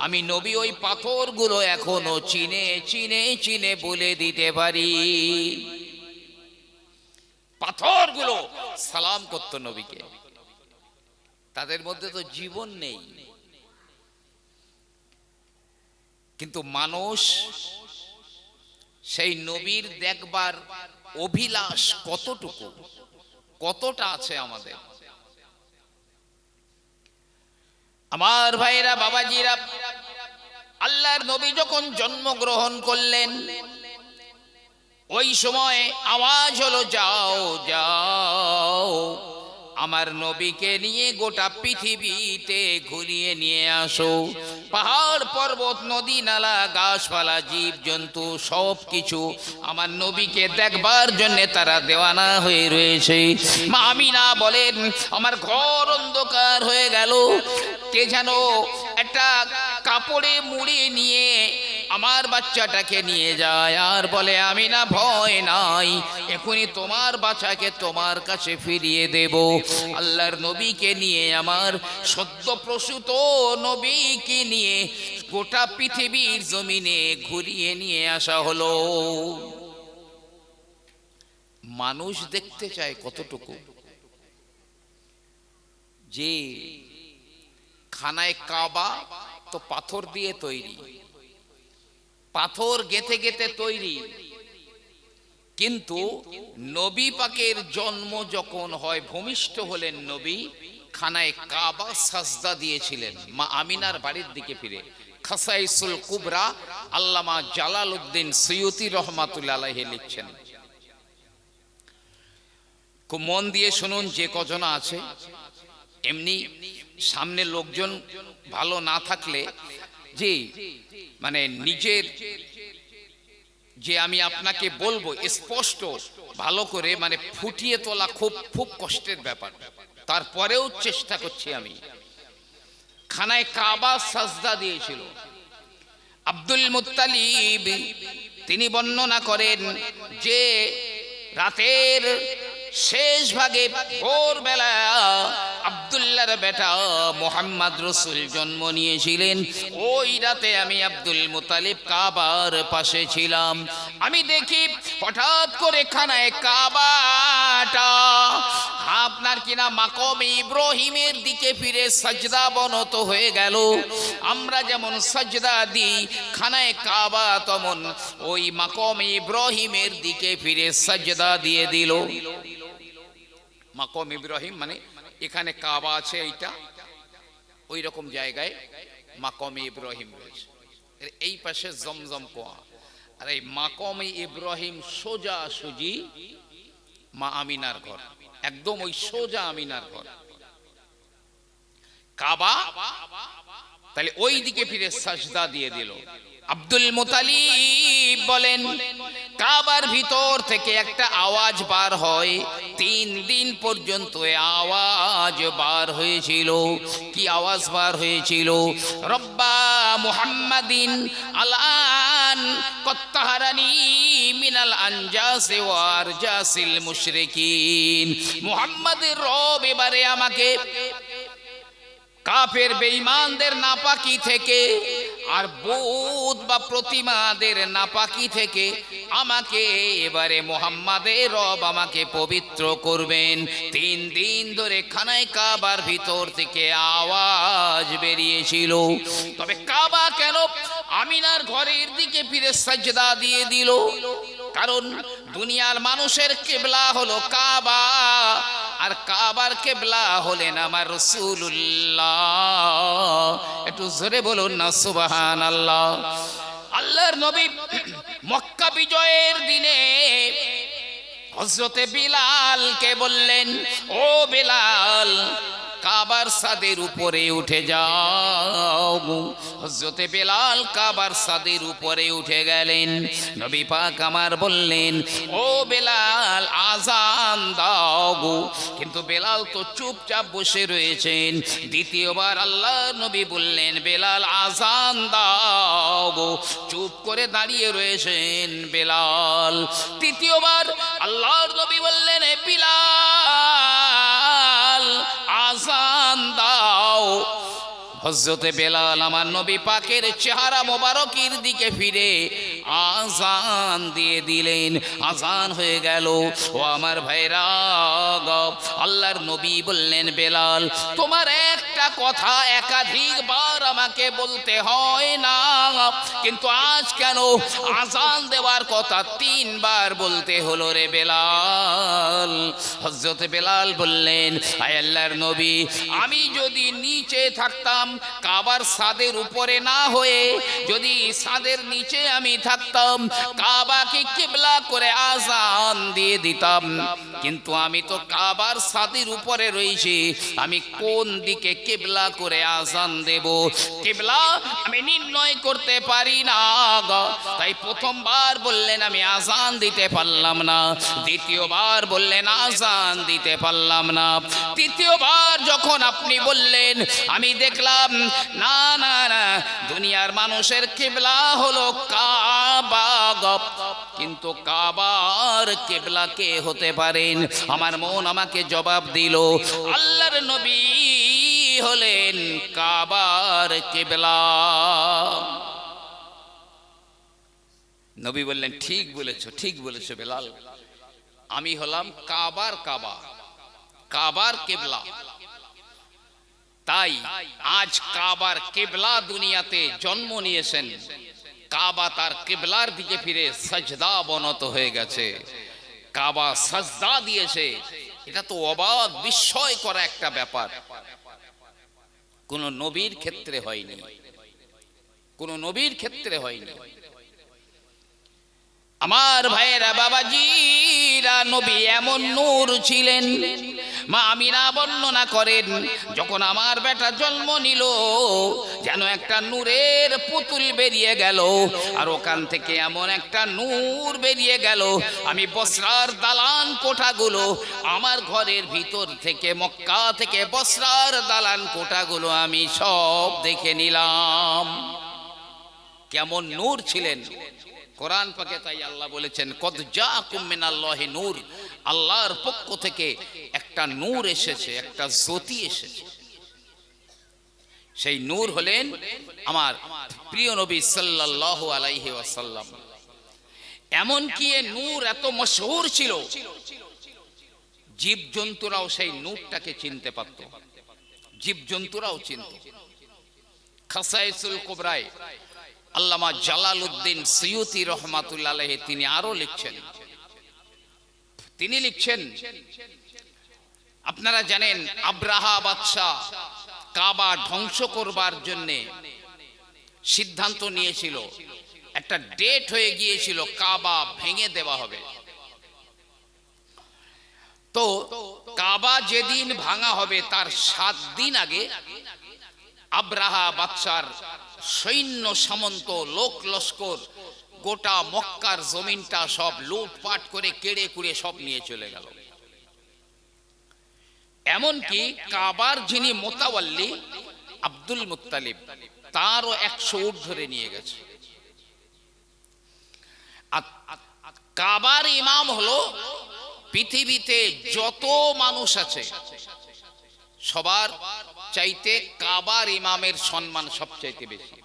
আমি নবী ওই পাথরগুলো এখনও চিনে চিনে চিনে বলে দিতে পারি। পাথরগুলো সালাম করত নবীকে। তাদের মধ্যে তো জীবন নেই। কিন্তু মানুষ, সেই নবীর দেখবার অভিলাষ কতটুকু, কতটা আছে আমাদের? আমার ভাইরা, বাবাজিরা, আল্লাহর নবী যখন জন্মগ্রহণ করলেন, ওই সময় আওয়াজ হলো, যাও যাও, আমার নবীকে নিয়ে গোটা পৃথিবীতে ঘুরিয়ে নিয়ে আসো। পাহাড়, পর্বত, নদী, নালা, গাছপালা জীব জন্তু সব কিছু আমার নবীকে দেখবার জন্য তারা দেওয়ানা হয়ে রয়েছে। মা আমিনা বলেন, আমার ঘর অন্ধকার হয়ে গেল। কে যেন একটা কাপড়ে মুড়ে নিয়ে আমার বাচ্চাটাকে নিয়ে যায় আর বলে, আমি না ভয় নাই, এখনই তোমার বাচ্চাকে তোমার কাছে ফিরিয়ে দেব। আল্লাহর নবীকে নিয়ে, আমার সদ্য প্রসূত নবীকে নিয়ে গোটা পৃথিবীর জমিনে ঘুরিয়ে নিয়ে আসা হলো। মানুষ দেখতে চায় কতটুকু? যে খানায় কাবা তো পাথর দিয়ে তৈরি। পাথর গেথে গেথে তৈরি। কিন্তু নবী পাকের জন্ম যখন হয়, ভূমিষ্ঠ হলেন নবী, খানায় কাবা সাজদা দিয়েছিলেন। মা আমিনার বাড়ির দিকে ফিরে। খাসাইসুল কুবরা আল্লামা জালাল উদ্দিন সৈয়দি রহমাতুল্লাহ লিখছেন। মন দিয়ে শুনুন যে কজনা আছে। এমনি সামনে লোকজন ভালো না থাকলে যে মানে নিজের যে আমি আপনাকে বলব, স্পষ্ট ভালো করে মানে ফুটিয়ে তোলা খুব খুব কষ্টের ব্যাপার। তারপরেও চেষ্টা করছি আমি। খানায় কাবা সাজদা দিয়েছিল। আব্দুল মুত্তালিব, তিনি বর্ণনা করেন যে, রাতের শেষ ভাগে ভোরবেলা আবদুল্লাহর বেটা মোহাম্মদ রসুল জন্ম নিয়েছিলেন। ওই রাতে আমি আব্দুল মুতালিব কাবার পাশে ছিলাম। আমি দেখি হঠাৎ করে খানায় কাবাটা। আপনার কিনা মাকম ইব্রাহিমের দিকে ফিরে সাজদা বনত হয়ে গেল। আমরা যেমন সাজদা দিই, খানায় কাবা তেমন ওই মাকম ইব্রাহিমের দিকে ফিরে সাজদা দিয়ে দিল। মাকম ইব্রাহিম মানে এখানে কাবা আছে এইটা। ওই রকম জায়গায় মাকম ইব্রাহিম রয়েছে। এই পাশে জমজম কোয়া। আর এই মাকম ইব্রাহিম সোজা সুজি মা আমিনার ঘর। একদম ওই সোজা আমিনার ঘর। কাবা তাহলে ওই দিকে ফিরে সাজদা দিয়ে দিল। আব্দুল মুতালিব বলেন, কাবার ভিতর থেকে একটা আওয়াজ বার হয়। তিন দিন পর্যন্ত আওয়াজ বার হয়েছিল। কি আওয়াজ বার হয়েছিল? রব্বা মুহাম্মাদিন আলান কত্তাহারানি মিনাল আনজাসে ওয়ার জাসিল মুশরিকিন। মুহাম্মাদের রব এবারে আমাকে কাফের বেঈমানদের নাপাকি থেকে আর বুধ বা প্রতিমাদের নাপাকি থেকে আমাকে এবারে মোহাম্মদের রব আমাকে পবিত্র করবেন। তিন দিন ধরে খানায় কাবার ভিতর থেকে আওয়াজ বেরিয়েছিল। তবে কাবা কেন আমিনার ঘরের দিকে ফিরে সাজদা দিয়ে দিল? কারণ দুনিয়ার মানুষের কেবলা হলো কাবা। আর কাবার কেবলা হলেন আমার রসুল্লাহ একটু জোরে বলুন না সুবাহান আল্লাহ আল্লাহর নবী মক্কা বিজয়ের দিনে হজরতে বিলালকে বললেন, ও বিলাল, কাবার সাদের উপরে উঠে যাও। হজরতে বেলাল কাবার সাদের উপরে উঠে গেলেন। নবী পাক আমার বললেন, ও বেলাল, আজান দাও গো। কিন্তু বেলাল তো চুপচাপ বসে রয়েছেন। দ্বিতীয়বার আল্লাহ নবী বললেন, বেলাল, আজান দাও গো। চুপ করে দাঁড়িয়ে রয়েছেন বেলাল। তৃতীয়বার আল্লাহর নবী বললেন, "এ বিলাল হজরতে বেলাল আমার নবী পাকের চেহারা মোবারকের দিকে ফিরে আজান দিয়ে দিলেন। আজান হয়ে গেল। ও আমার ভাইরা আল্লাহর নবী বললেন, বেলাল, তোমার একটা কথা একাধিকবার আমাকে বলতে হয় না। কিন্তু আজ কেন আজান দেওয়ার কথা তিনবার বলতে হলো রে বেলাল? হজরত বেলাল বললেন, আয় আল্লাহর নবী, আমি যদি নিচে থাকতাম কাবার সাদের উপরে না হয়ে যদি সাদের নিচে আমি থাকতাম, কাবাকে কিবলা করে আজান দিয়ে দিতাম। কিন্তু আমি তো কাবার সাদের উপরে রয়েছি আমি কোন দিকে কেবলা করে আজান দেব? কেবলা আমি নির্ণয় করতে পারি না। তাই প্রথমবার বললেন আমি আজান দিতে পারলাম না। দ্বিতীয়বার বললেন আজান দিতে পারলাম না। তৃতীয়বার যখন আপনি বললেন, আমি দেখলাম, না না না, দুনিয়ার মানুষের কেবলা হলো কাবা গো। কিন্তু কাবার কেবলা কে হতে পারেন আমার মন আমাকে জবাব দিল। আল্লাহর নবী হলেন কাবার কেবলা। নবী বললেন, ঠিক বলেছ ঠিক বলেছ বেলাল। আমি হলাম কাবার কাবা, কাবার কেবলা। তাই আজ কাবার কেবলা দুনিয়াতে জন্ম নিয়েছেন। কাবা তার কেবলার দিকে ফিরে সাজদা বনত হয়ে গেছে। কাবা সাজদা দিয়েছে। এটা তো অবাক বিস্ময় করা একটা ব্যাপার। কোন নবীর ক্ষেত্রে হয়নি। কোন নবীর ক্ষেত্রে হয়নি। আমার ভাইয়েরা বাবাজিরা নবী এমন নূর ছিলেন। মা আমিনা বর্ণনা করেন, যখন আমার বেটা জন্ম নিল, যেন একটা নূরের পুতুল বেরিয়ে গেল আর ওখান থেকে এমন একটা নূর বেরিয়ে গেল। আমি বসরার দালান কোঠাগুলো, আমার ঘরের ভিতর থেকে, মক্কা থেকে বসরার দালান কোঠাগুলো আমি সব দেখে নিলাম। কেমন নূর ছিলেন। কোরআন পাকে তাই আল্লাহ বলেছেন, কদ যা কুমিনাল্লাহি নূর। আল্লাহর পক্ষ থেকে একটা নূর এসেছে, একটা জ্যোতি এসেছে। সেই নূর হলেন আমার প্রিয় নবী সাল্লাল্লাহু আলাইহি ওয়াসাল্লাম। এমন কি এ নূর এত মশহুর ছিল জীব জন্তুরাও সেই নূরটাকে চিনতে পারত। জীব জন্তুরাও চিনত। খাসাইসুল কুবরায় আল্লামা জালাল উদ্দিন সৈয়দি রহমাতুল্লাহ তিনি আরও লিখছেন। তিনি লিখছেন, আপনারা জানেন আব্রাহা বাদশাহ কাবা ধ্বংস করবার জন্যে সিদ্ধান্ত নিয়েছিল, একটা ডেট হয়ে গিয়েছিল, কাবা ভেঙে দেওয়া হবে। তো কাবা যেদিন ভাঙা হবে, তার সাত দিন আগে আব্রাহা বাদশার সৈন্য সামন্ত, লোক লস্কর, গোটা মক্কার জমিনটা সব লুটপাট করে কেড়ে কুড়ে সব নিয়ে চলে গেল। এমনকি কাবার যিনি মোতাওয়াল্লি আব্দুল মুত্তালিব, তারও একশো উঠ ধরে নিয়ে গেছে। কাবার ইমাম হলো পৃথিবীতে যত মানুষ আছে, সবার চাইতে কাবার ইমামের সম্মান সবচাইতে বেশি।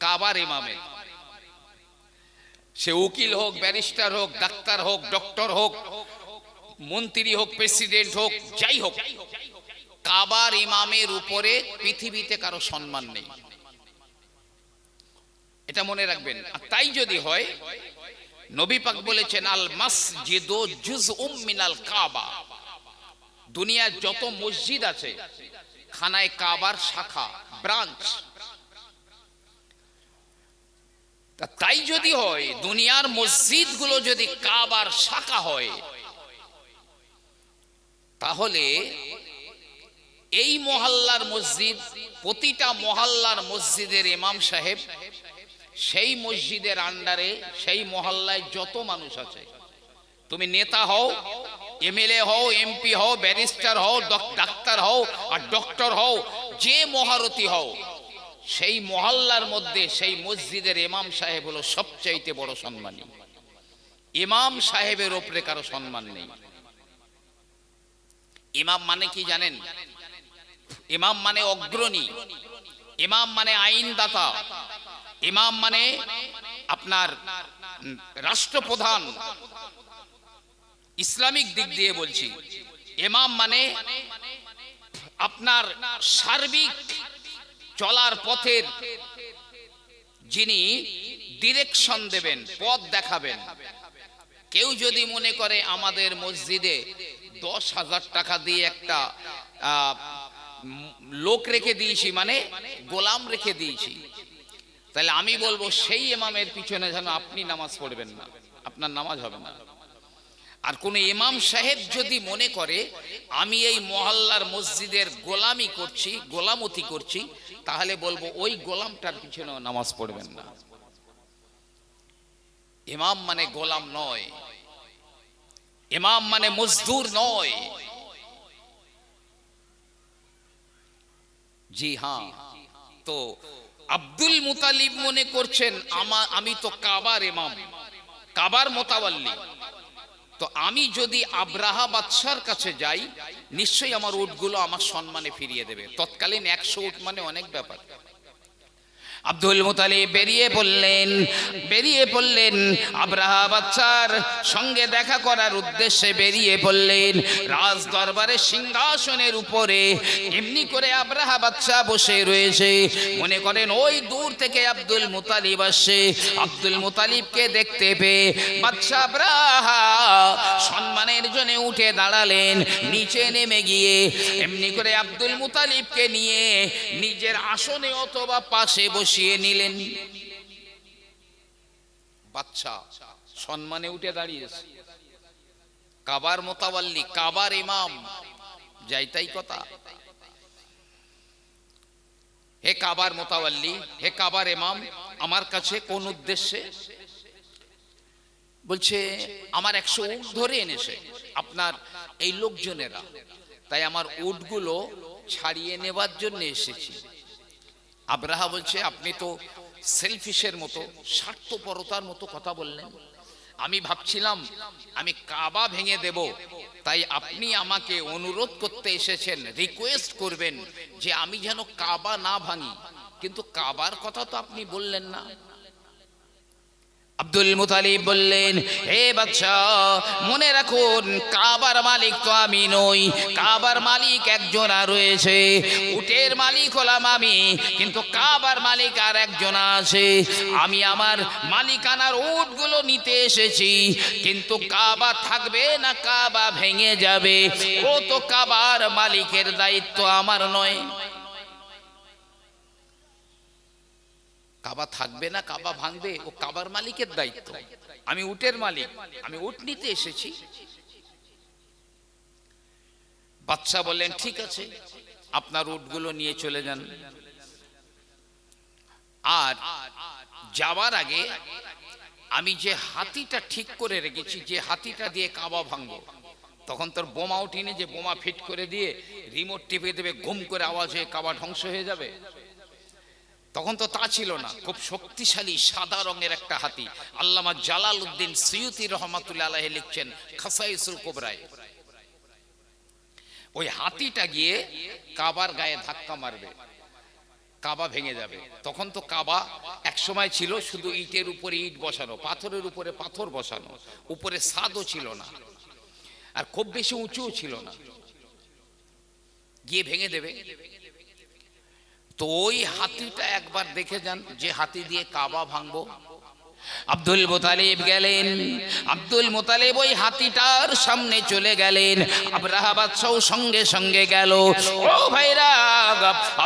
কাবার ইমামের। সে উকিল হোক, ব্যারিস্টার হোক, ডাক্তার হোক, ডক্টর হোক, মন্ত্রী হোক, প্রেসিডেন্ট হোক, যাই হোক, কাবার ইমামের উপরে পৃথিবীতে কারও সম্মান নেই। এটা মনে রাখবেন। আর তাই যদি হয়, নবী পাক বলেছেন, আল মাসজিদ জুজ উম মিনাল কাবা। দুনিয়ার যত মসজিদ আছে খানায় কাবার শাখা, ব্রাঞ্চ। তাই যদি হয়, দুনিয়ার মসজিদগুলো যদি কাবার শাখা হয়, তাহলে এই মহল্লার মসজিদ, প্রতিটা মহল্লার মসজিদের ইমাম সাহেব, সেই মসজিদের আন্ডারে, সেই মহল্লায় যত মানুষ আছে, তুমি নেতা হও এমএলএ হও এমপি হও ব্যারিস্টার হও ডাক্তার হও আর ডক্টর হও, যে মহারথী হও, সেই মহল্লার মধ্যে সেই মসজিদের ইমাম সাহেব হলো সবচাইতে বড় সম্মানী। ইমাম সাহেবের ওপরে কারও সম্মান নেই। ইমাম মানে কি জানেন? ইমাম মানে অগ্রণী। ইমাম মানে আইনদাতা। ইমাম মানে আপনার রাষ্ট্রপ্রধান। ইসলামিক দিক দিয়ে বলছি। এমাম মানে আপনার সার্বিক চলার পথের যিনি ডিরেকশন দেবেন, পথ দেখাবেন। কেউ যদি মনে করে আমাদের মসজিদে দশ হাজার টাকা দিয়ে একটা লোক রেখে দিয়েছি মানে গোলাম রেখে দিয়েছি, তাহলে আমি বলব সেই ইমামের পিছনে যেন আপনি নামাজ পড়বেন না। আপনার নামাজ হবে না। আর কোন ইমাম সাহেব যদি মনে করে, আমি এই মহল্লার মসজিদের গোলামি করছি, গোলামতি করছি, তাহলে বলব, ওই গোলামটার পিছনে নামাজ পড়বেন না। ইমাম মানে গোলাম নয়। ইমাম মানে মজদুর নয়। জি হ্যাঁ। তো আব্দুল মুতালিব মনে করছেন, আমা- তো কাবার ইমাম। কাবার মোতাবাল্লি। তো আমি যদি আব্রাহা বাদশার কাছে যাই, নিশ্চয়ই আমার উটগুলো আমার সম্মানে ফিরিয়ে দেবে। তৎকালীন একশো উট মানে অনেক ব্যাপার। আব্দুল মুতালিব বেরিয়ে পড়লেন বেরিয়ে পড়লেন আব্রাহা বাচ্চার সঙ্গে দেখা করার উদ্দেশ্যে বেরিয়ে পড়লেন। রাজ দরবারের সিংহাসনের উপরে এমনি করে আব্রাহা বাচ্চা বসে রয়েছে। মনে করেন ওই দূর থেকে আব্দুল মুতালিব আসছে। আব্দুল মুতালিবকে দেখতে পেয়ে বাচ্চা আব্রাহা সম্মানের জন্য উঠে দাঁড়ালেন, নিচে নেমে গিয়ে এমনি করে আব্দুল মুতালিবকে নিয়ে নিজের আসনে অথবা পাশে বসিয়ে নিলেন। বাচ্চা, সম্মানে উঠে দাঁড়িয়েছে। কাবার মোতাবাল্লি, কাবার ইমাম যাইতাই কথা। হে কাবার মোতাবাল্লি, হে কাবার ইমাম, আমার কাছে কোন উদ্দেশ্যে? বলছে, আমার একশো উট ধরে এনেছে আপনার এই লোকজনেরা। তাই আমার উটগুলো ছাড়িয়ে নেবার জন্য এসেছি। আব্রাহা বলছে, আপনি তো সেলফিশের মতো, স্বার্থপরতার মতো কথা বললেন। আমি ভাবছিলাম, আমি কাবা ভেঙে দেব। তাই আপনি আমাকে অনুরোধ করতে এসেছেন রিকোয়েস্ট করবেন যে আমি যেন কাবা না ভাঙি। কিন্তু কাবার কথা তো আপনি বললেন না। আব্দুল মুতালিব বললেন, হে বাচ্চা মনে রাখুন, কাবার মালিক তো আমি নই। কাবার মালিক একজনা রয়েছে। উটের মালিক হলাম আমি, কিন্তু কাবার মালিক আর একজনা আছে। আমি আমার মালিকানার উটগুলো নিতে এসেছি, কিন্তু কাবা থাকবে না, কাবা ভেঙে যাবে। ও তো কাবার মালিকের দায়িত্ব আমার নয়। কাবা থাকবে না, কাবা ভাঙবে, ও কাবার মালিকের দায়িত্ব। আমি উটের মালিক, আমি উট নিতে এসেছি। বাচ্চা বললেন, ঠিক আছে, আপনার উটগুলো নিয়ে চলে যান। আর যাওয়ার আগে আমি যে হাতিটা ঠিক করে রেখেছি, যে হাতিটা দিয়ে কাবা ভাঙবো, তখন তোর বোমা উঠিনে যে বোমা ফিট করে দিয়ে রিমোট টিপে দেবে, ঘুম করে আওয়াজ হয়ে কাবা ধ্বংস হয়ে যাবে। তখন তো তা ছিল না। খুব শক্তিশালী সাদা রঙের একটা হাতি। আল্লামা জালাল উদ্দিন সৈয়দি রহমাতুল্লাহ আলাহে লিখছেন, খাসাইসুল কোবরায়। ওই হাতিটা গিয়ে কাবার গায়ে ধাক্কা মারবে। কাবা ভেঙে যাবে। তখন তো কাবা এক সময় ছিল শুধু ইটের উপরে ইট বসানো, পাথরের উপরে পাথর বসানো, উপরে সাদও ছিল না। আর খুব বেশি উঁচুও ছিল না। গিয়ে ভেঙে দেবে। তো ওই হাতিটা একবার দেখে যান যে হাতি দিয়ে কাবা ভাঙবো। আব্দুল মোতালিব গেলেন। আব্দুল মোতালিব ওই হাতিটার সামনে চলে গেলেন। আব্রাহা সঙ্গে সঙ্গে গেল। ও ভাইরা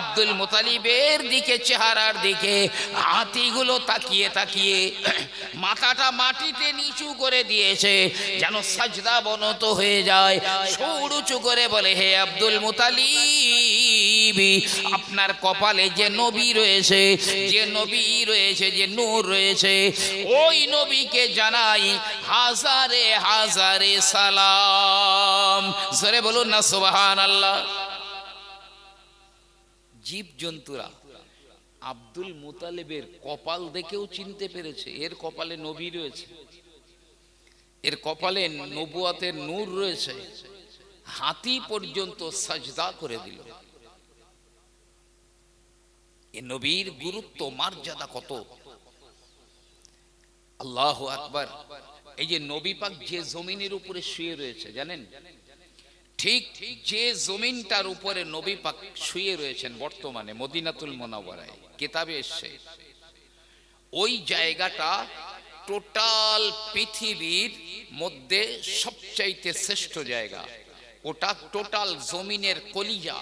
আব্দুল মোতালিবের দিকে চেহারার দিকে হাতিগুলো তাকিয়ে তাকিয়ে মাথাটা মাটিতে নিচু করে দিয়েছে, যেন সাজদা বনত হয়ে যায়। সৌর উঁচু করে বলে, হে আব্দুল মোতালিব, আপনার কপালে যে নবী রয়েছে, যে নবী রয়েছে, যে নূর রয়েছে ওই নবীকে জানাই, হাজারে হাজারে সালাম। জোরে বলুন না সুবহান আল্লাহ জীব জন্তুরা আব্দুল মুতালেবের কপাল দেখেও চিনতে পেরেছে, এর কপালে নবী রয়েছে। এর কপালে নবুয়াতের নূর রয়েছে। হাতি পর্যন্ত সাজদা করে দিল। এ নবীর গুরুত্ব, মর্যাদা কত? আল্লাহ আকবার। এই যে নবী পাক যে জমিনের উপরে শুয়ে রয়েছে, জানেন? ঠিক যে জমিনটার উপরে নবী পাক শুয়ে রয়েছেন বর্তমানে মদিনাতুল মোনাওয়ারায়, কিতাবে এসছে। ওই জায়গাটা টোটাল পৃথিবীর মধ্যে সবচাইতে শ্রেষ্ঠ জায়গা। ওটা টোটাল জমিনের কলিজা,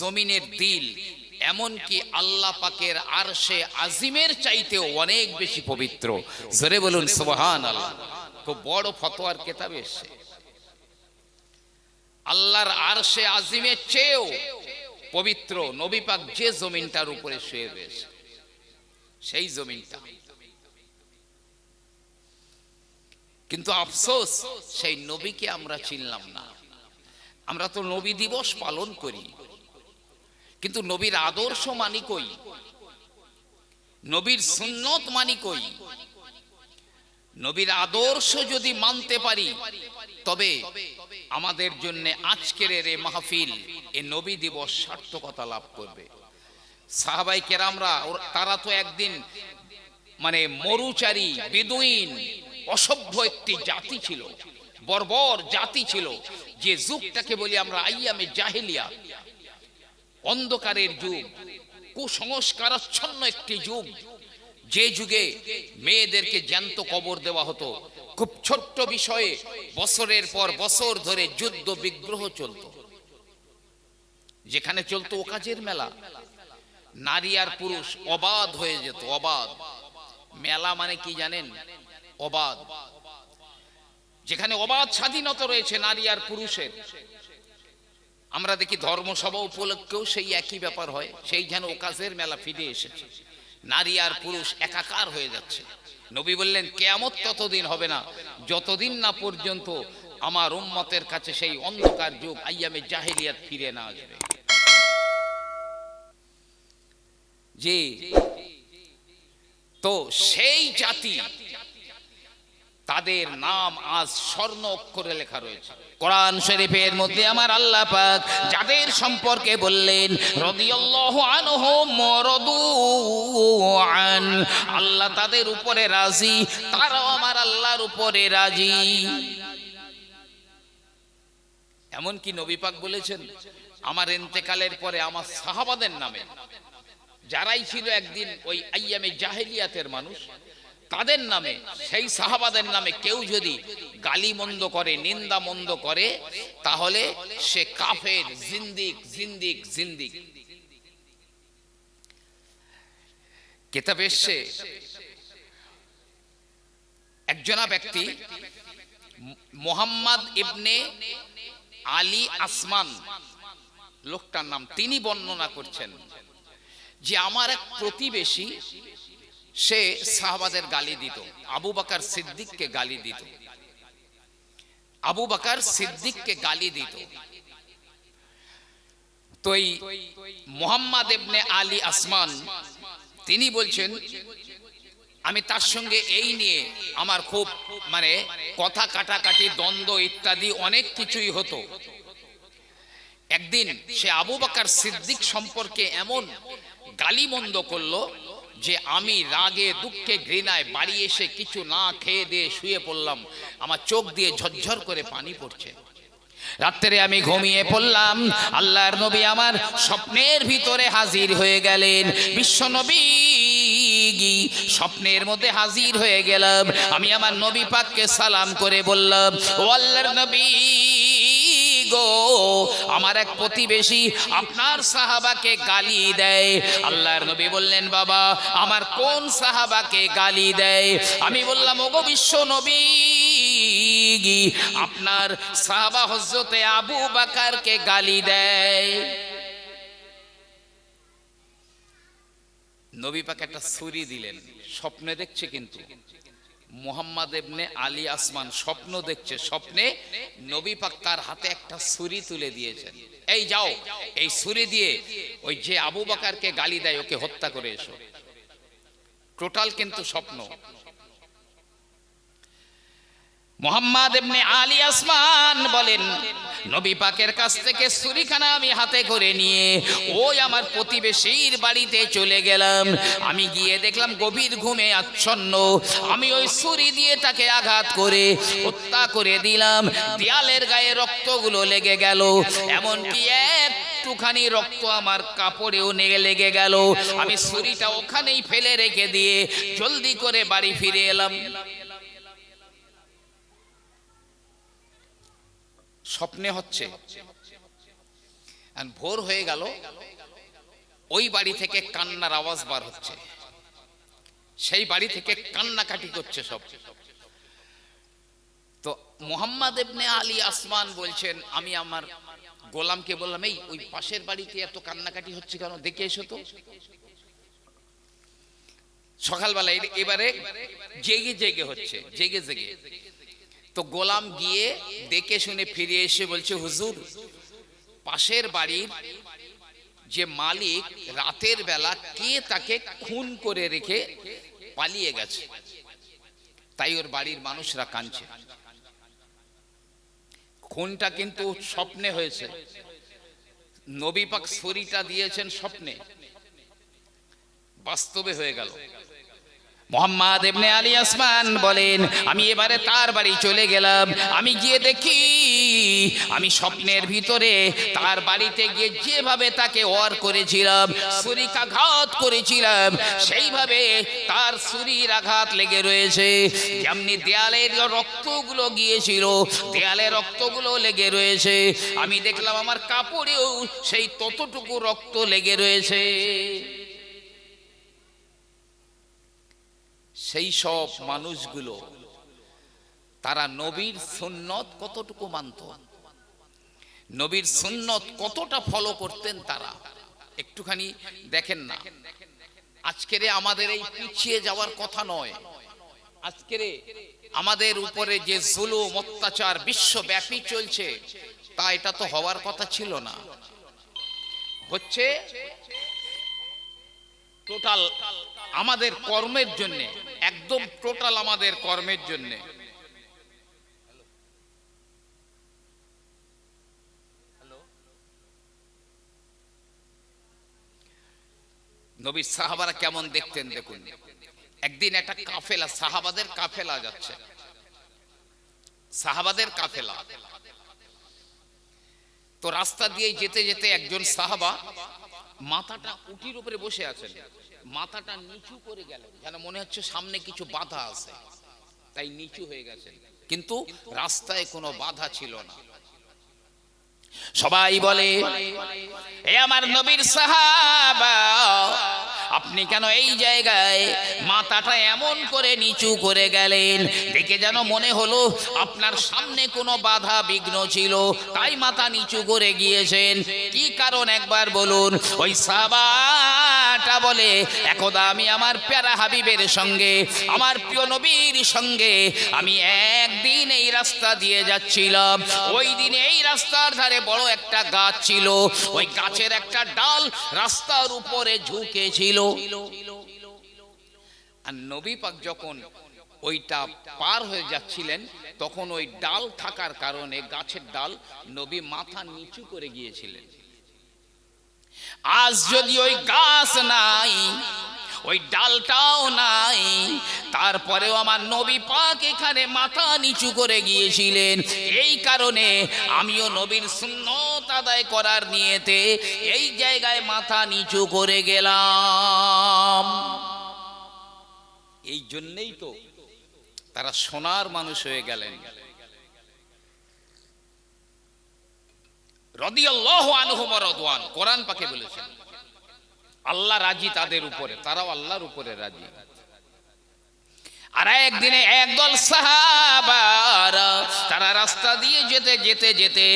জমিনের দিল এমনকি আল্লাহ পাকের আরশে আজিমের চাইতে অনেক বেশি পবিত্র। জোরে বলুন সুবহান আল্লাহ খুব বড় ফতোয়ার কেতাবে এসছে। আল্লাহর আরশে আজিমের চেয়েও পবিত্র নবী পাক যে জমিনটার উপরে শুয়ে রয়েছে, সেই জমিনটা। কিন্তু আফসোস, সেই নবীকে আমরা চিনলাম না। আমরা তো নবী দিবস পালন করি। কিন্তু নবীর আদর্শ মানি কই? নবীর সুন্নত মানি কই? নবীর আদর্শ যদি মানতে পারি, তবে আমাদের জন্য আজকের এ মাহফিল, এ নবী দিবস সার্থকতা লাভ করবে। সাহাবাই কেরামরা তারা তো একদিন মানে মরুচারী, বেদুইন, অসভ্য একটি জাতি ছিল, বর্বর জাতি ছিল, যে যুগটাকে বলি আমরা আইয়ামে জাহেলিয়া অন্ধকারের যুগ, কুসংস্কারাচ্ছন্ন একটি যুগ। যে যুগে মেয়েদেরকে জ্যান্ত কবর দেওয়া হতো, খুব ছোট্ট বিষয়ে বছরের পর বছর ধরে যুদ্ধ বিগ্রহ চলতো। যেখানে চলতো ওকাজের মেলা। নারী আর পুরুষ অবাধ হয়ে যেত, অবাধ। মেলা মানে কি জানেন? অবাধ। যেখানে অবাধ স্বাধীনতা রয়েছে নারী আর পুরুষের। আমরা দেখি ধর্মসভা উপলক্ষেও সেই একই ব্যাপার হয়, সেই যেন ওকাজের মেলা ফিরে এসেছে। নারী আর পুরুষ একাকার হয়ে যাচ্ছে। নবী বললেন, কেয়ামত ততদিন হবে না। যতদিন না পর্যন্ত আমার উম্মতের কাছে সেই অন্ধকার যুগ আইয়ামে জাহেলিয়াত ফিরে না আসবে। যে তো সেই জাতি তাদের নাম আজ স্বর্ণ অক্ষরে লেখা রয়েছে। কোরআন শরীফের মধ্যে আমার আল্লাহ পাক যাদের সম্পর্কে বললেন, রাদিয়াল্লাহু আনহুম ওয়ারাদু আন, আল্লাহ তাদের উপরে রাজি, তারাও আমার আল্লাহর উপরে রাজি। এমন কি নবী পাক বলেছেন, আমার ইন্তেকালের পরে আমার সাহাবাদের নামে, যারাই ছিল একদিন ওই আইয়ামে জাহেলিয়াতের মানুষ তাদের নামে, সেই সাহাবাদের নামে কেউ যদি গালি মন্দ করে, নিন্দা মন্দ করে, তাহলে সে কাফের, জিন্দিক জিন্দিক জিন্দিক। কেতাব এসছে একজনা ব্যক্তি, মোহাম্মদ ইবনে আলী আসমান, লোকটার নাম, তিনি বর্ণনা করছেন যে, আমার এক প্রতিবেশী সে সাহাবাদের গালি দিত। আবু বাকার সিদ্দিককে গালি দিত। আবু বাকার সিদ্দিককে গালি দিত। তো এই মোহাম্মদ ইবনে আলী আসমান, তিনি বলছেন, আমি তার সঙ্গে এই নিয়ে আমার খুব মানে কথা কাটাকাটি, দ্বন্দ্ব ইত্যাদি অনেক কিছুই হতো। একদিন সে আবু বাকার সিদ্দিক সম্পর্কে এমন গালিমন্দ করল যে আমি রাগে, দুঃখে, ঘৃণায় বাড়ি এসে কিছু না খেয়ে দিয়ে শুয়ে পড়লাম। আমার চোখ দিয়ে ঝরঝর করে পানি পড়ছে। রাত্রে আমি ঘুমিয়ে পড়লাম। আল্লাহর নবী আমার স্বপ্নের ভিতরে হাজির হয়ে গেলেন। বিশ্ব নবী স্বপ্নের মধ্যে হাজির হয়ে গেলাম। আমি আমার নবী পাককে সালাম করে বললাম, ও আল্লাহর নবী গো। আমার এক প্রতিবেশী আপনার সাহাবাকে গালি দেয়। আল্লাহর নবী বললেন, বাবা, আমার কোন সাহাবাকে গালি দেয়? আমি বললাম, ওগো বিশ্ব নবী। আপনার সাহাবা হজরতে আবু বাকারকে গালি দেয়। নবী পাক একটা ছুরি দিলেন। স্বপ্নে দেখছে কিন্তু। মোহাম্মদ এবনে আলী আসমান স্বপ্ন দেখছে, স্বপ্নে নবী পাক্কার হাতে একটা ছুরি তুলে দিয়েছেন। এই যাও, এই ছুরি দিয়ে ওই যে আবু বাকারকে গালি দেয়, ওকে হত্যা করে এসো। টোটাল কিন্তু স্বপ্ন। মোহাম্মদ এমনি আলী আসমান বলেন, নবী পাকের কাছ থেকে ছুরিখানা আমি হাতে করে নিয়ে ওই আমার প্রতিবেশীর বাড়িতে চলে গেলাম। আমি গিয়ে দেখলাম গভীর ঘুমে আচ্ছন্ন। আমি ওই ছুরি দিয়ে তাকে আঘাত করে হত্যা করে দিলাম। দেয়ালের গায়ে রক্তগুলো লেগে গেল। এমনকি একটুখানি রক্ত আমার কাপড়েও নেগে লেগে গেল। আমি ছুরিটা ওখানেই ফেলে রেখে দিয়ে জলদি করে বাড়ি ফিরে এলাম। স্বপ্নে হচ্ছে। ভোর হয়ে গেল, ওই বাড়ি থেকে কান্নার আওয়াজ বার হচ্ছে। সেই বাড়ি থেকে কান্নাকাটি করছে সব। তো মোহাম্মদ এবনে আলী আসমান বলছেন, আমি আমার গোলামকে বললাম, এই, ওই পাশের বাড়িতে এত কান্নাকাটি হচ্ছে কেন? দেখে এসো তো। সকালবেলা এ- এবারে জেগে জেগে হচ্ছে, জেগে জেগে। তো গোলাম গিয়ে দেখে শুনে ফিরে এসে বলছে, হুজুর, পাশের বাড়ির যে মালিক রাতের বেলা কে তাকে খুন করে রেখে পালিয়ে গেছে? তাই ওর বাড়ির মানুষরা কাঁদছে। খুনটা কিন্তু স্বপ্নে হয়েছে। নবী পাক দিয়েছেন স্বপ্নে। বাস্তবে হয়ে গেল। মোহাম্মদ ইবনে আলী আসমান বলেন, আমি এবারে তার বাড়ি চলে গেলাম। আমি গিয়ে দেখি, আমি স্বপ্নের ভিতরে তার বাড়িতে গিয়ে যেভাবে তাকে ওয়ার করেছিলাম ছুরিকাঘাত করেছিলাম, সেইভাবে তার ছুরির আঘাত লেগে রয়েছে। যেমনি দেয়ালের রক্তগুলো গিয়েছিল, দেয়ালে রক্তগুলো লেগে রয়েছে। আমি দেখলাম আমার কাপড়েও সেই ততটুকু রক্ত লেগে রয়েছে। সেই সব মানুষগুলো, তারা নবীর সুন্নত কতটুকু মানত? নবীর সুন্নত কতটা ফলো করতেন তারা? একটুখানি দেখেন না। আজকের আমাদের এই পিছিয়ে যাওয়ার কথা নয়। আজকের আমাদের উপরে যে জুলুম, অত্যাচার বিশ্বব্যাপী চলছে, তা এটা তো হওয়ার কথা ছিল না। হচ্ছে টোটাল আমাদের কর্মের জন্য একদম টোটাল আমাদের কর্মের জন্য। নবীর সাহাবারা কেমন দেখতেন দেখুন। একদিন একটা কাফেলা, সাহাবাদের কাফেলা যাচ্ছে। সাহাবাদের কাফেলা। তো রাস্তা দিয়ে যেতে যেতে একজন সাহাবা মাথাটা উটির উপরে বসে আছেন। মাথাটা নিচু করে গেলেন। যেন মনে হচ্ছে সামনে কিছু বাধা আছে। তাই নিচু হয়ে গেছেন। কিন্তু রাস্তায় কোনো বাধা ছিল না। সবাই বলে, এ আমার নবীর সাহাবা আপনি কেন এই জায়গায় মাথাটা এমন করে নিচু করে গেলেন? দেখে যেন মনে হলো আপনার সামনে কোনো বাধা বিঘ্ন ছিল, তাই মাথা নিচু করে গিয়েছেন। কি কারণ একবার বলুন? ওই সাবাটা বলে, একদা আমি আমার প্যারা হাবিবের সঙ্গে, আমার প্রিয় নবীর সঙ্গে, আমি একদিন এই রাস্তা দিয়ে যাচ্ছিলাম। ওই দিন এই রাস্তার ধারে বড় একটা গাছ ছিল, ওই গাছের একটা ডাল রাস্তার উপরে ঝুঁকে ছিল। আর নবী পাক যখন ওইটা পার হয়ে যাচ্ছিলেন, তখন ওই ডাল থাকার কারণে গাছের ডাল নবী মাথা নিচু করে গিয়েছিলেন। আজ যদি ওই গাছ নাই, ওই ডালটাও নাই, তারপরেও আমার নবী পাক এখানে মাথা নিচু করে গিয়েছিলেন। এই কারণে আমিও নবীর সুন্নত আদায় করার নিয়েতে এই জায়গায় মাথা নিচু করে গেলাম। এই জন্যেই তো তারা সোনার মানুষ হয়ে গেলেন। কোরআন পাকে বলেছেন, আল্লাহ রাজি তাদের উপরে, তারাও আল্লাহর উপরে রাজি। আর একদিনে একদল সাহাবারা তারা রাস্তা দিয়ে যেতে যেতে যেতে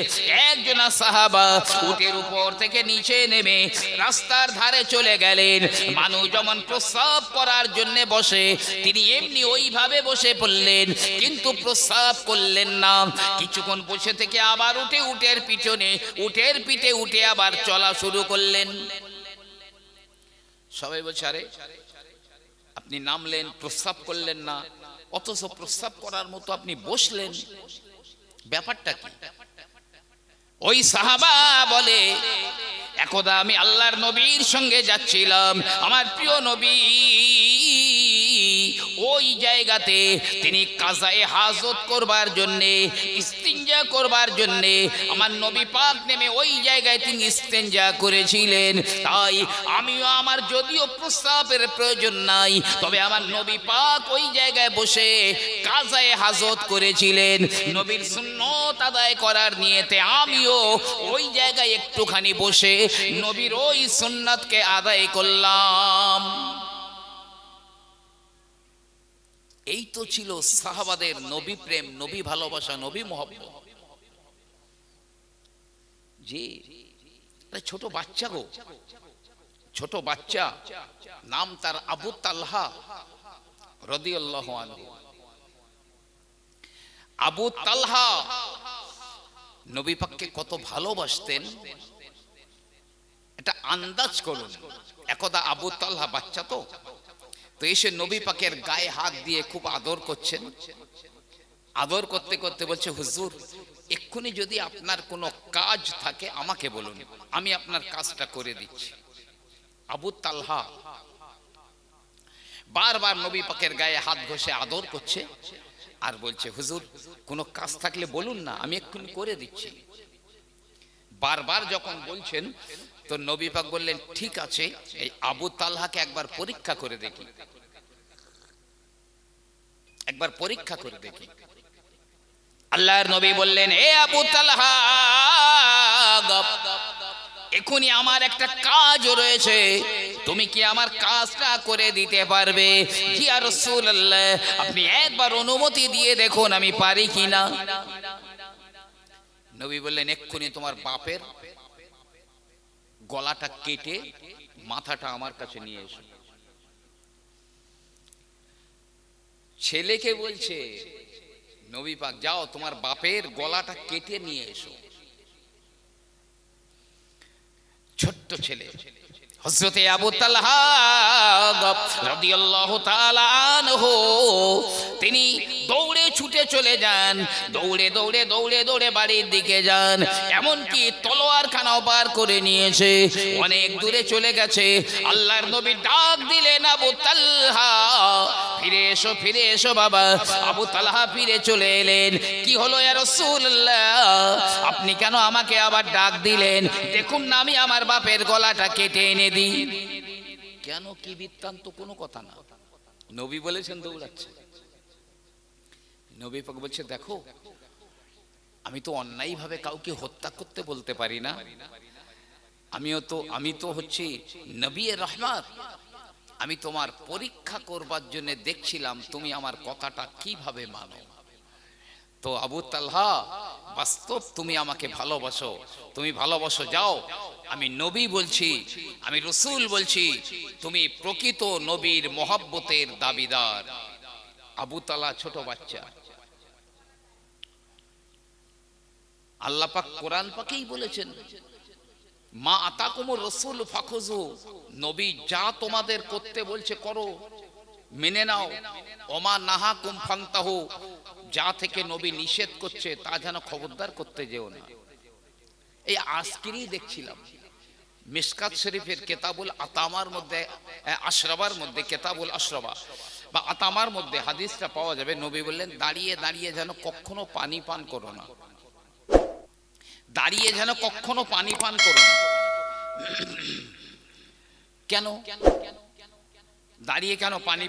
একজনা সাহাবা উটের উপর থেকে নিচে নেমে রাস্তার ধারে চলে গেলেন। মানুষ যেমন প্রস্রাব করার জন্য বসে, তিনি এমনি ওইভাবে বসে পড়লেন, কিন্তু প্রস্রাব করলেন না। কিছুক্ষণ বসে থেকে আবার উঠে, উটের পিছনে, উটের পিঠে উঠে আবার চলা শুরু করলেন। সবাই বলছে, আরে আপনি নামলেন প্রস্রাব করলেন না অথচ প্রস্তাব করার মতো আপনি বসলেন। ব্যাপারটা কি? ওই সাহাবা বলে, একদা আমি আল্লাহর নবীর সঙ্গে যাচ্ছিলাম, আমার প্রিয় নবী। ওই জায়গাতে তিনি কাজায় হাজত করবার জন্যে, ইস্তিনজা করবার জন্যে, আমার নবী পাক নেমে ওই জায়গায় তিনি ইস্তেঞ্জা করেছিলেন। তাই আমিও আমার যদিও প্রস্তাবের প্রয়োজন নাই, তবে আমার নবী পাক ওই জায়গায় বসে কাজায় হাজত করেছিলেন। নবীর সুন্নত আদায় করার নিয়েতে আমিও ওই জায়গায় একটুখানি বসে নবীর ওই সুন্নাতকে আদায় করলাম। এই তো ছিল সাহাবাদের নবী প্রেম, নবী ভালোবাসা, নবী মহব্বত। জি ছোট বাচ্চা গো। ছোট বাচ্চা, নাম তার আবু তালহা রদিয়াল্লাহু আনহু। আবু তালহা নবী পাককে কত ভালোবাসতেন। এটা আন্দাজ করুন। একদা আবু তালহা বাচ্চা তো। তো এসে নবী পাকের গায়ে হাত দিয়ে খুব আদর করছেন। আদর করতে করতে বলছে, হুজুর, এক্ষুনি যদি আপনার কোনো কাজ থাকে, আমাকে বলুন। আমি আপনার কাজটা করে দিচ্ছি। আবু তালহা বারবার নবী পাকের গায়ে হাত ঘষে আদর করছে। আর বলছে, হুজুর, কোনো কাজ থাকলে বলুন না, আমি এক্ষুনি করে দিচ্ছি। বারবার যখন বলছেন, তো নবী পাক বললেন, ঠিক আছে, এই আবু তালহাকে একবার পরীক্ষা করে দেখি। একবার পরীক্ষা করে দেখি। আল্লাহর নবী বললেন, এ আবু তালহা এখনই আমার একটা কাজ রয়েছে। তুমি কি আমার কাজটা করে দিতে পারবে? জি আর আপনি একবার অনুমতি দিয়ে দেখুন আমি পারি কি না নবী বললেন, এক্ষুনি তোমার বাপের গলাটা কেটে মাথাটা আমার কাছে নিয়ে এসো। ছেলেকে বলছে, নবী পাক, যাও, তোমার বাপের গলাটা কেটে নিয়ে এসো। ছোট্ট ছেলে। হজরতে আবু তালহা রাদিয়াল্লাহু তাআলা আনহু, তিনি দৌড়ে ছুটে চলে যান। দৌড়ে দৌড়ে দৌড়ে দৌড়ে বাড়ির দিকে যান। এমনকি তলোয়ার খানাও পার করে নিয়েছে। অনেক দূরে চলে গেছে। আল্লাহর নবী ডাক দিলেন আবু তালহা ফিরে এসো ফিরে এসো বাবা। আবু তালহা ফিরে চলে এলেন। কি হলো ইয়া আপনি কেন আমাকে আবার ডাক দিলেন? দেখুন না, আমি আমার বাপের গলাটা কেটে এনে দিই। কেন কি বৃত্তান্ত? কোনো কথা না। নবী বলেছেন দৌড়াচ্ছে। নবী বলছে, দেখো, আমি তো অন্যায়ভাবে কাউকে হত্যা করতে বলতে পারি না। আমিও তো, আমি তো হচ্ছি নবী রহমান আমি তোমার পরীক্ষা করবার জন্য দেখছিলাম, তুমি আমার কথাটা কীভাবে মানো? তো আবু তালহা, বাস্তব তুমি আমাকে ভালোবাসো, তুমি ভালোবাসো, যাও। আমি নবী বলছি, আমি রসুল বলছি, তুমি প্রকৃত নবীর মহাব্বতের দাবিদার। আবু তালা ছোট বাচ্চা। আল্লাহ পাক কোরআন পাকেই বলেছেন মা আতাকুমুর রসুল ফাখুজু নবী যা তোমাদের করতে বলছে করো। মেনে নাও। ওমা নাহা কুম ফান্তাহু। যা থেকে নবী নিষেধ করছে তা যেন খবরদার করতে যেও না। এই আজকেরই দেখছিলাম। মিসকাত শরীফের কেতাবুল আতামার মধ্যে আশরাবার মধ্যে, কেতাবুল আশরাবা। বা আতামার মধ্যে হাদিসটা পাওয়া যাবে। নবী বললেন, দাঁড়িয়ে দাঁড়িয়ে যেন কখনো পানি পান করো না। দাঁড়িয়ে যেন কখনো পানি পান করো না। কেন? দাঁড়িয়ে কেন পানি